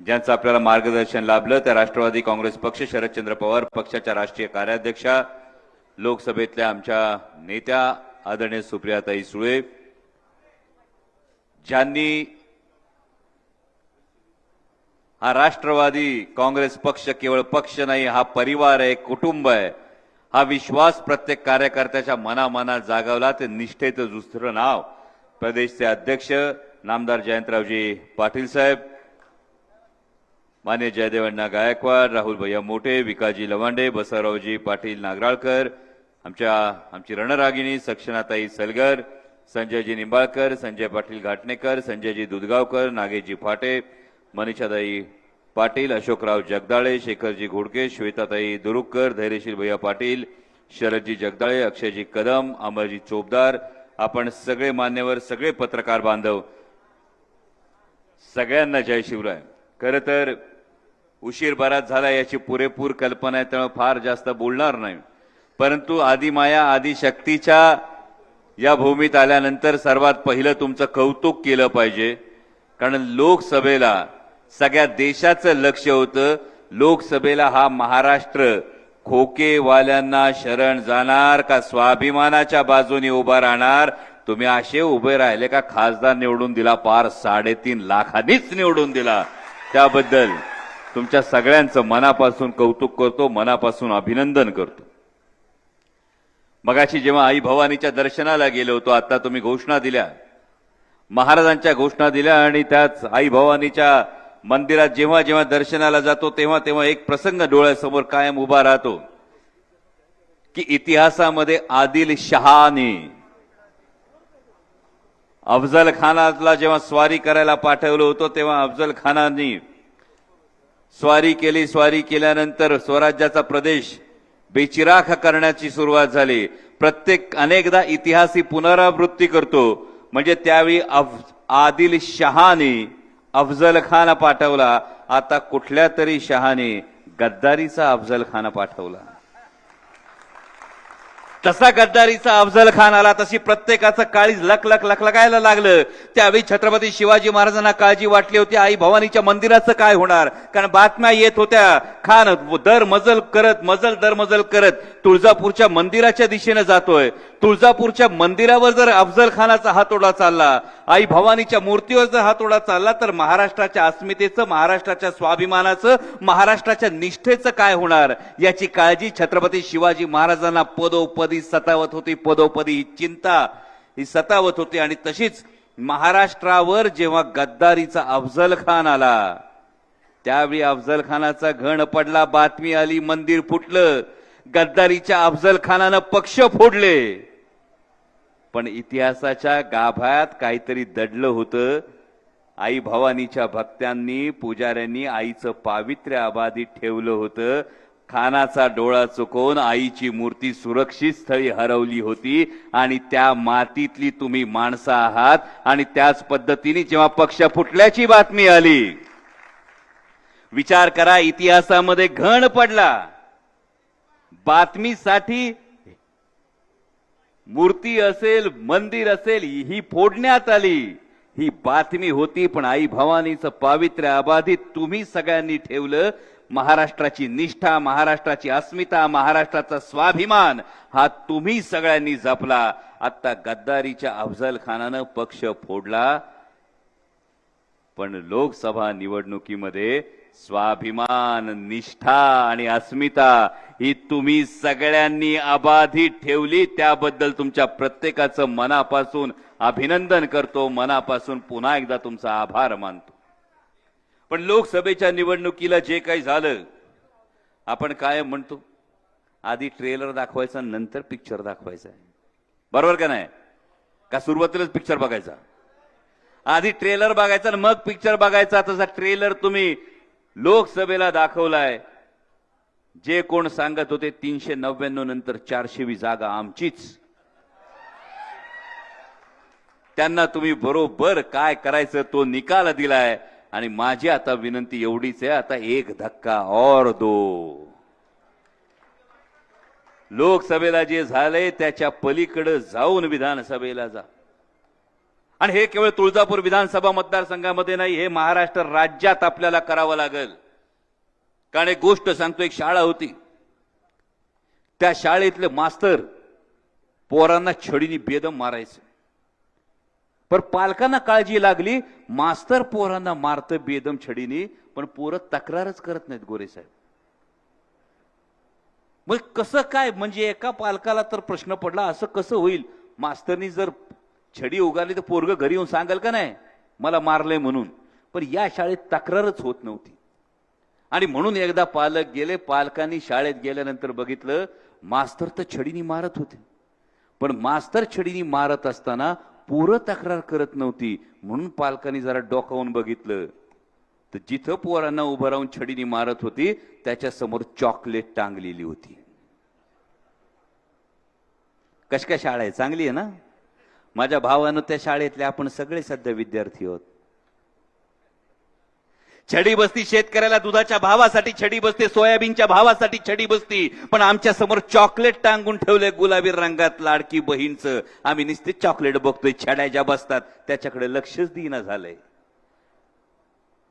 ज्यांचं आपल्याला मार्गदर्शन लाभलं त्या राष्ट्रवादी काँग्रेस पक्ष शरदचंद्र पवार पक्षाच्या राष्ट्रीय कार्याध्यक्षा लोकसभेतल्या आमच्या नेत्या आदरणीय सुप्रियाताई सुळे ज्यांनी हा राष्ट्रवादी काँग्रेस पक्ष केवळ पक्ष नाही हा परिवार आहे कुटुंब आहे हा विश्वास प्रत्येक कार्यकर्त्याच्या मनामनात जागवला ते निष्ठेचं दुसरं नाव प्रदेशचे अध्यक्ष नामदार जयंतरावजी पाटील साहेब मान्य जयदेव अण्णा गायकवाड राहुल भैया मोठे विकाजी लवांडे बसवरावजी पाटील नागराळकर आमच्या आमची रणरागिणी सक्षनाताई सलगर संजयजी निंबाळकर संजय पाटील घाटणेकर संजयजी दुधगावकर नागेशजी फाटे मनीषाताई पाटील अशोकराव जगदाळे शेखरजी घोडके श्वेताताई दुरुक्कर धैर्यशील भैया पाटील शरदजी जगदाळे अक्षयजी कदम अमरजी चोपदार आपण सगळे मान्यवर सगळे पत्रकार बांधव सगळ्यांना जय शिवराय. खरं तर उशीर बराच झाला याची पुरेपूर कल्पना आहे त्यामुळे फार जास्त बोलणार नाही. परंतु आदिमाया आदिशक्तीच्या या भूमीत आल्यानंतर सर्वात पहिलं तुमचं कौतुक केलं पाहिजे. कारण लोकसभेला सगळ्या देशाचं लक्ष होतं. लोकसभेला हा महाराष्ट्र खोकेवाल्यांना शरण जाणार का स्वाभिमानाच्या बाजूने उभा राहणार? तुम्ही असे उभे राहिले का खासदार निवडून दिला पार साडेतीन लाखांनीच निवडून दिला. त्याबद्दल तुमच्या सगळ्यांचं मनापासून कौतुक करतो मनापासून अभिनंदन करतो. मगाशी जेव्हा आई भवानीच्या दर्शनाला गेलो होतो आता तुम्ही घोषणा दिल्या. महाराजांच्या घोषणा दिल्या आणि त्याच आई भवानीच्या मंदिरात जेव्हा जेव्हा दर्शनाला जातो तेव्हा तेव्हा एक प्रसंग डोळ्यासमोर कायम उभा राहतो की इतिहासामध्ये आदिल शहाने अफजल खानाला जेव्हा स्वारी करायला पाठवलं होतं तेव्हा अफजल खानांनी स्वारी केली. स्वारी केल्यानंतर स्वराज्याचा प्रदेश बेचिराख करण्याची सुरुवात झाली. प्रत्येक अनेकदा इतिहास ही पुनरावृत्ती करतो. म्हणजे त्यावेळी अफ आदिल शहाने अफजल खान पाठवला. आता कुठल्या तरी शहाने गद्दारीचा अफजल खान पाठवला. जसा गद्दारीचा अफजल खान आला तशी प्रत्येकाचं काळीज लक लक लकलकायला लागलं. त्यावेळी छत्रपती शिवाजी महाराजांना काळजी वाटली होती. आई भवानीच्या मंदिराचं काय होणार? कारण बातम्या येत होत्या. खान दर मजल करत मजल दर मजल करत तुळजापूरच्या मंदिराच्या दिशेने जातोय. तुळजापूरच्या मंदिरावर जर अफजल खानाचा हातोडा चालला आई भवानीच्या मूर्तीवर जर हातोडा चालला तर महाराष्ट्राच्या अस्मितेचं महाराष्ट्राच्या स्वाभिमानाचं महाराष्ट्राच्या निष्ठेचं काय होणार? याची काळजी छत्रपती शिवाजी महाराजांना पदोपदी सतावत होती. पदोपदी ही चिंता ही सतावत होती. आणि तशीच महाराष्ट्रावर जेव्हा गद्दारीचा अफजल खान आला त्यावेळी अफजल खानाचा घण पडला बातमी आली मंदिर फुटलं गद्दारीच्या अफजल खानानं पक्ष फोडले. पण इतिहासाच्या गाभ्यात काहीतरी दडलं होतं. आई भवानीच्या भक्तांनी पुजाऱ्यांनी आईचं पावित्र्य अबाधित ठेवलं होतं. खानाचा डोळा चुकवून आईची मूर्ती सुरक्षित स्थळी हरवली होती आणि त्या मातीतली तुम्ही माणसं आहात आणि त्याच पद्धतीने जेव्हा पक्ष फुटल्याची बातमी आली. विचार करा इतिहासामध्ये घण पडला. बातमीसाठी मूर्ती असेल मंदिर असेल ही फोडण्यात आली. ही बातमी होती पण आई भवानीचं पावित्र्य अबाधित तुम्ही सगळ्यांनी ठेवलं. महाराष्ट्राची निष्ठा महाराष्ट्राची अस्मिता महाराष्ट्राचा स्वाभिमान हा तुम्ही सगळ्यांनी जपला. आता गद्दारीच्या अफजल खानानं पक्ष फोडला. पण लोकसभा निवडणुकीमध्ये स्वाभिमान निष्ठा आणि अस्मिता ही तुम्ही सगळ्यांनी अबाधित ठेवली. त्याबद्दल तुमच्या प्रत्येकाचं मनापासून अभिनंदन करतो. मनापासून पुन्हा एकदा तुमचा आभार मानतो. पण लोकसभेच्या निवडणुकीला जे काही झालं आपण काय म्हणतो? आधी ट्रेलर दाखवायचा नंतर पिक्चर दाखवायचा आहे. बरोबर का नाही? का सुरुवातीलाच पिक्चर बघायचा? आधी ट्रेलर बघायचा आणि मग पिक्चर बघायचा. तसा ट्रेलर तुम्ही लोकसभेला दाखवलाय. जे कोण सांगत होते तीनशे नव्याण्णव नंतर चारशेवी जागा आमचीच. त्यांना तुम्ही बरोबर काय करायचं तो निकाल दिलाय. आणि माझी आता विनंती एवढीच आहे आता एक धक्का और दो. लोकसभेला जे झालंय त्याच्या पलीकडे जाऊन विधानसभेला जा. आणि हे केवळ तुळजापूर विधानसभा मतदारसंघामध्ये नाही हे महाराष्ट्र राज्यात आपल्याला करावं लागेल. कारण एक गोष्ट सांगतो एक शाळा होती. त्या शाळेतले मास्तर पोरांना छडीने बेदम मारायचे. पण पालकांना काळजी लागली मास्तर पोरांना मारतं बेदम छडीने पण पोरं तक्रारच करत नाहीत गोरे साहेब. मग कसं काय म्हणजे एका पालकाला तर प्रश्न पडला असं कसं होईल? मास्तरनी जर छडी उगारली तर पोरग घरी येऊन सांगाल का नाही? मला मारलंय म्हणून. पण या शाळेत तक्रारच होत नव्हती. आणि म्हणून एकदा पालक गेले पालकांनी शाळेत गेल्यानंतर बघितलं मास्तर तर छडीनी मारत होते. पण मास्तर छडीनी मारत असताना पोरं तक्रार करत नव्हती. म्हणून पालकांनी जरा डोकावून बघितलं. तर जिथं पोरांना उभं राहून छडीनी मारत होती त्याच्यासमोर चॉकलेट टांगलेली होती. कश काय शाळा आहे? चांगली आहे ना? माझ्या भावानं त्या शाळेतले आपण सगळे सध्या विद्यार्थी आहोत. छडी बसती शेतकऱ्याला दुधाच्या भावासाठी छडी बसते सोयाबीनच्या भावासाठी छडी बसती. पण आमच्यासमोर चॉकलेट टांगून ठेवले गुलाबी रंगात लाडकी बहीणचं. आम्ही नुसते चॉकलेट बघतोय छड्या ज्या बसतात त्याच्याकडे लक्षच देईना झालंय.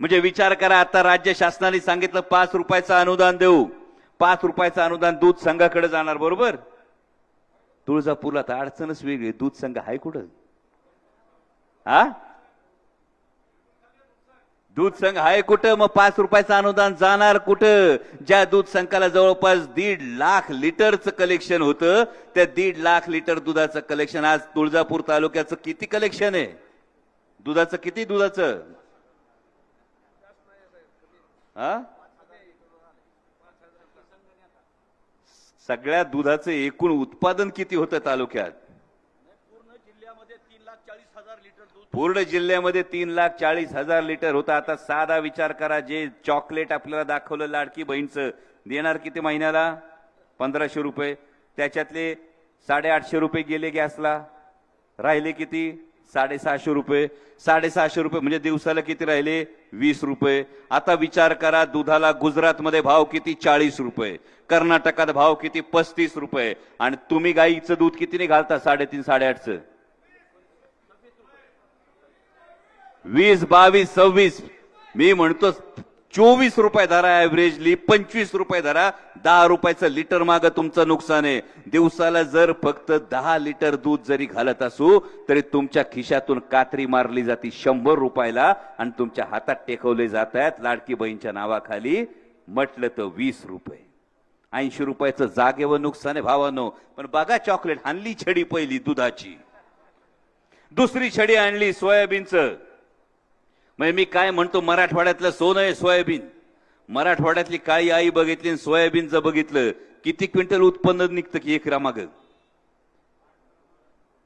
म्हणजे विचार करा आता राज्य शासनाने सांगितलं पाच रुपयाचं अनुदान देऊ. पाच रुपयाचं अनुदान दूध संघाकडे जाणार बरोबर? तुळजापूरला तर अडचणच वेगळी दूध संघ आहे कुठं? हा दूध संघ आहे कुठं? मग पाच रुपयाचं अनुदान जाणार कुठं? ज्या दूध संघाला जवळपास दीड लाख लिटरचं कलेक्शन होतं त्या दीड लाख लिटर दुधाचं कलेक्शन आज तुळजापूर तालुक्याचं किती कलेक्शन आहे? दुधाचं किती दुधाचं? हा सगळ्या दुधाचं एकूण उत्पादन किती होतं तालुक्यात? पूर्ण जिल्ह्यामध्ये तीन लाख चाळीस हजार लिटर होतं. आता साधा विचार करा जे चॉकलेट आपल्याला दाखवलं लाडकी बहीणचं देणार किती महिन्याला? पंधराशे रुपये. त्याच्यातले साडेआठशे रुपये गेले गॅसला. राहिले किती? साडेसहाशे रुपये. साडेसहाशे रुपये म्हणजे दिवसाला किती राहिले? वीस रुपये. आता विचार करा दुधाला गुजरातमध्ये भाव किती? चाळीस रुपये. कर्नाटकात भाव किती? पस्तीस रुपये. आणि तुम्ही गाईचं दूध कितीने घालता? साडेतीन साडेआठचं. वीस बावीस सव्वीस. मी म्हणतो चोवीस रुपये धरा ऍव्हरेजली पंचवीस रुपये धरा दहा रुपयाचं लिटर मागं तुमचं नुकसान आहे. दिवसाला जर फक्त दहा लिटर दूध जरी घालत असू तरी तुमच्या खिशातून कात्री मारली जाते शंभर रुपयाला आणि तुमच्या हातात टेकवले जात आहेत लाडकी बहीणच्या नावाखाली. म्हटलं तर वीस रुपये. ऐंशी रुपयाचं जागेवर नुकसान आहे भावानो. पण बघा चॉकलेट आणली छडी पहिली दुधाची. दुसरी छडी आणली सोयाबीनचं. म्हणजे मी काय म्हणतो मराठवाड्यातलं सोनं आहे सोयाबीन. मराठवाड्यातली काळी आई बघितली आणि सोयाबीनचं बघितलं किती क्विंटल उत्पन्न निघतं की एक रामाग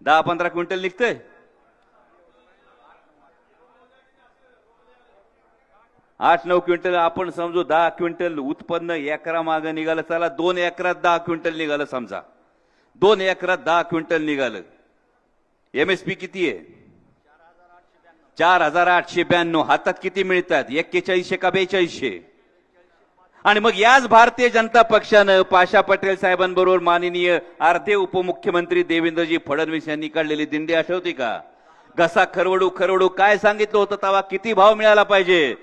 दहा पंधरा क्विंटल निघतंय? आठ नऊ क्विंटल आपण समजू दहा क्विंटल उत्पन्न एकरा मागं निघालं चला दोन एकरात दहा क्विंटल निघालं समजा. दोन एकरात दहा क्विंटल निघालं. एम एस पी किती आहे? चार हजार आठशे ब्याण्णव. हातात किती मिळतात? एक्केचाळीसशे का बेचाळीसशे? आणि मग याच भारतीय जनता पक्षानं पाशा पटेल साहेबांबरोबर माननीय अर्धे उपमुख्यमंत्री देवेंद्रजी फडणवीस यांनी काढलेली दिंडी आठवते का? घसा खरवडू खरवडू. काय सांगितलं होतं तेव्हा किती भाव मिळाला पाहिजे?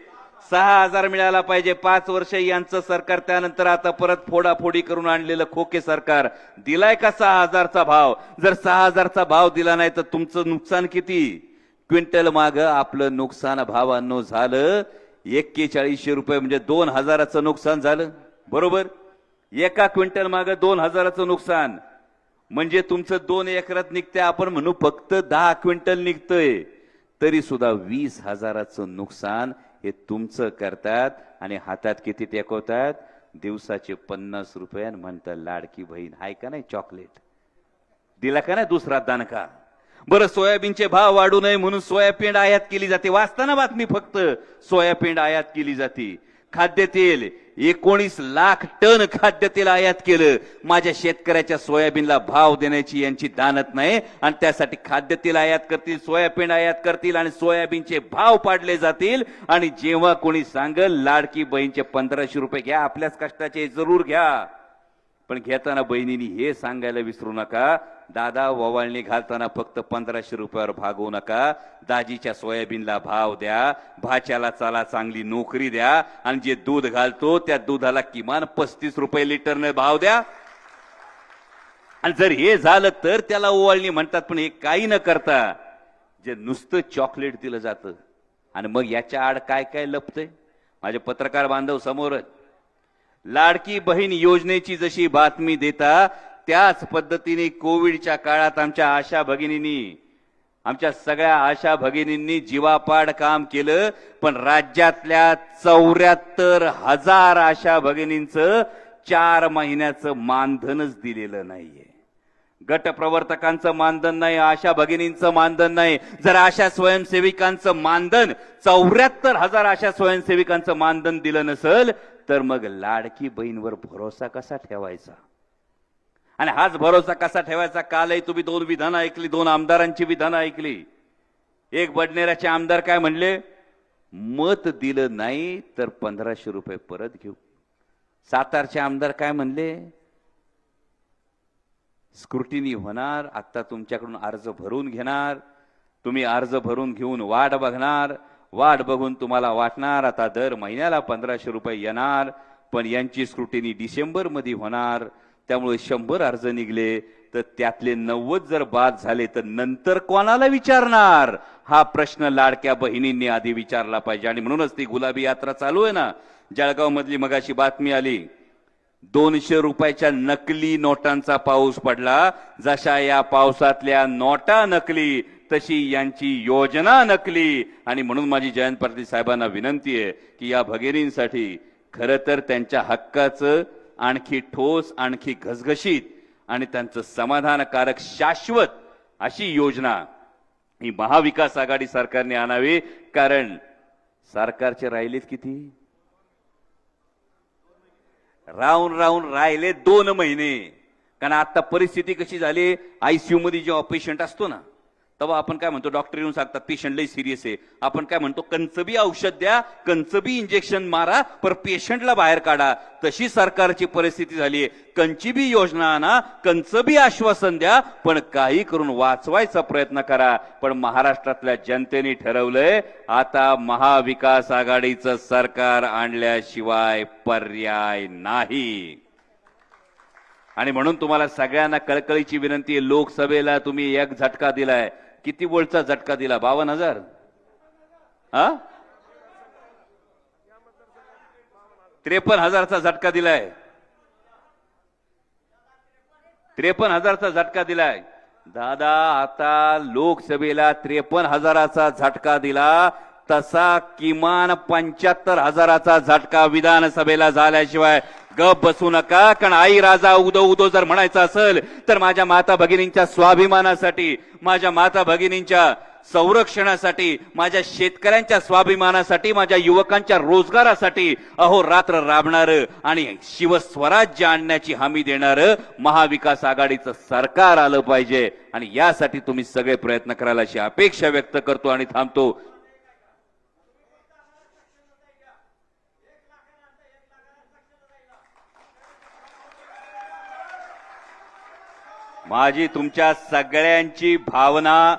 सहा हजार मिळाला पाहिजे. पाच वर्ष यांचं सरकार त्यानंतर आता परत फोडाफोडी करून आणलेलं खोके सरकार. दिलाय का सहा हजारचा भाव? जर सहा हजारचा भाव दिला नाही तर तुमचं नुकसान किती? क्विंटल माग आपलं नुकसान भावांनो झालं. एक्केचाळीसशे रुपये म्हणजे दोन हजाराचं नुकसान झालं. बरोबर? एका क्विंटल माग दोन हजाराचं नुकसान. म्हणजे तुमचं दोन एकरात निघतंय आपण म्हणू फक्त दहा क्विंटल निघतंय. तरी सुद्धा वीस हजाराचं नुकसान हे तुमचं करतात आणि हातात किती टेकवतात? दिवसाचे पन्नास रुपये आणि म्हणतात लाडकी बहीण हाय का नाही चॉकलेट? दिला का नाही दुसरा दानका? बरं सोयाबीनचे भाव वाढू नये म्हणून सोयाबीन आयात केली जाते. वाचताना बातमी फक्त सोयाबीन आयात केली जाते. खाद्यतेल एकोणीस लाख टन खाद्यतेल आयात केलं. माझ्या शेतकऱ्याच्या सोयाबीनला भाव देण्याची यांची दानत नाही. आणि त्यासाठी खाद्यतेल आयात करतील सोयाबीन आयात करतील आणि सोयाबीनचे भाव पाडले जातील. आणि जेव्हा कोणी सांगल लाडकी बहीणचे पंधराशे रुपये घ्या आपल्याच कष्टाचे जरूर घ्या. पण घेताना बहिणीनी हे सांगायला विसरू नका. दादा ववाळणी घालताना फक्त पंधराशे रुपयावर भागवू नका. दाजीच्या सोयाबीनला भाव द्या. भाच्याला चाला चांगली नोकरी द्या. आणि जे दूध घालतो त्या दुधाला किमान पस्तीस रुपये लिटरने भाव द्या. आणि जर हे झालं तर त्याला ओवाळणी म्हणतात पण हे काही न करता जे नुसतं चॉकलेट दिलं जातं. आणि मग याच्या आड काय काय लपतंय? माझे पत्रकार बांधव समोरच. लाडकी बहीण योजनेची जशी बातमी देता त्याच पद्धतीने कोविडच्या काळात आमच्या आशा भगिनींनी आमच्या सगळ्या आशा भगिनींनी जीवापाड काम केलं पण राज्यातल्या चौऱ्याहत्तर हजार आशा भगिनींचं चार महिन्याचं मानधनच दिलेलं नाहीये. गट प्रवर्तकांचं मानधन नाही आशा भगिनींचं मानधन नाही. जर आशा स्वयंसेविकांचं मानधन चौऱ्याहत्तर हजार आशा स्वयंसेविकांचं मानधन दिलं नसल तर मग लाडकी बहीणवर भरोसा कसा ठेवायचा? आणि हाच भरोसा कसा ठेवायचा? कालही तुम्ही दोन विधानं ऐकली दोन आमदारांची विधानं ऐकली. एक बडनेराचे आमदार काय म्हणले? मत दिलं नाही तर पंधराशे रुपये परत घेऊ. सातारचे आमदार काय म्हणले? स्क्रुटिनी होणार आता तुमच्याकडून अर्ज भरून घेणार. तुम्ही अर्ज भरून घेऊन वाट बघणार. वाट बघून तुम्हाला वाटणार आता दर महिन्याला पंधराशे रुपये येणार पण यांची स्क्रुटिनी डिसेंबरमध्ये होणार. त्यामुळे शंभर अर्ज निघले तर त्यातले नव्वद जर बाद झाले तर नंतर कोणाला विचारणार? हा प्रश्न लाडक्या बहिणींनी आधी विचारला पाहिजे. आणि म्हणूनच ती गुलाबी यात्रा चालू आहे ना. जळगाव मधली मगाशी बातमी आली. दोनशे रुपयाच्या नकली नोटांचा पाऊस पडला. जशा या पावसातल्या नोटा नकली तशी यांची योजना नकली. आणि म्हणून माझी जयंत पाटील साहेबांना विनंती आहे की या भगिनींसाठी खरं तर त्यांच्या हक्काचं आणखी ठोस आणखी घसघशीत आणि त्यांचं समाधानकारक शाश्वत अशी योजना ही महाविकास आघाडी सरकारने आणावी. कारण सरकारचे राहिलेत किती? राहून राहून राहिले दोन महिने. कारण आता परिस्थिती कशी झाली? आयसीयू मध्ये जेव्हा पेशंट असतो ना तेव्हा आपण काय म्हणतो? डॉक्टर येऊन सांगतात पेशंट लई सिरियस आहे. आपण काय म्हणतो? कंचबी औषध द्या कंचबी इंजेक्शन मारा पर पेशंटला बाहेर काढा. तशी सरकारची परिस्थिती झाली आहे. कंचीबी योजना आणा कंचबी आश्वासन द्या पण काही करून वाचवायचा प्रयत्न करा. पण महाराष्ट्रातल्या जनतेने ठरवलंय आता महाविकास आघाडीचं सरकार आणल्याशिवाय पर्याय नाही. आणि म्हणून तुम्हाला सगळ्यांना कळकळीची विनंती लोकसभेला तुम्ही एक झटका दिलाय. किती वोल्टचा झटका दिला? बावन्न हजार. हा? त्रेपन्न हजारचा झटका दिलाय. त्रेपन्न हजारचा झटका दिलाय. दादा आता लोकसभेला त्रेपन्न हजाराचा झटका दिला. तसा किमान पंच्याहत्तर हजाराचा झटका विधानसभेला झाल्याशिवाय गप बसू नका कारण आई राजा उदो उदो जर म्हणायचं असेल तर माझ्या माता भगिनींच्या स्वाभिमानासाठी माझ्या माता भगिनींच्या संरक्षणासाठी माझ्या शेतकऱ्यांच्या स्वाभिमानासाठी माझ्या युवकांच्या रोजगारासाठी अहो रात्र राबणार आणि शिवस्वराज्य आणण्याची हमी देणार महाविकास आघाडीचं सरकार आलं पाहिजे. आणि यासाठी तुम्ही सगळे प्रयत्न करायला अशी अपेक्षा व्यक्त करतो आणि थांबतो. माझी तुमच्या सगळ्यांची भावना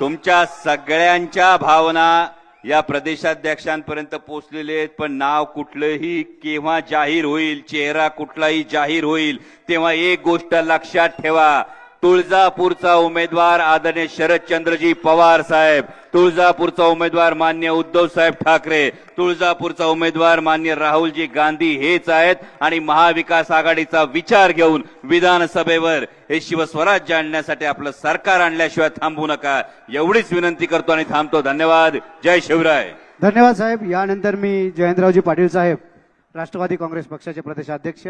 तुमच्या सगळ्यांच्या भावना या प्रदेशाध्यक्षांपर्यंत पोहोचलेले आहेत. पण नाव कुठलंही केव्हा जाहीर होईल चेहरा कुठलाही जाहीर होईल तेव्हा एक गोष्ट लक्षात ठेवा. तुळजापूरचा उमेदवार आदरणीय शरदचंद्रजी पवार साहेब तुळजापूरचा उमेदवार मान्य उद्धव साहेब ठाकरे तुळजापूरचा उमेदवार मान्य राहुलजी गांधी हेच आहेत आणि महाविकास आघाडीचा विचार घेऊन विधानसभेवर हे शिवस्वराज्य आणण्यासाठी आपलं सरकार आणल्याशिवाय थांबू नका. एवढीच विनंती करतो आणि थांबतो. धन्यवाद. जय शिवराय. धन्यवाद साहेब. यानंतर मी जयंतरावजी पाटील साहेब राष्ट्रवादी काँग्रेस पक्षाचे प्रदेशाध्यक्ष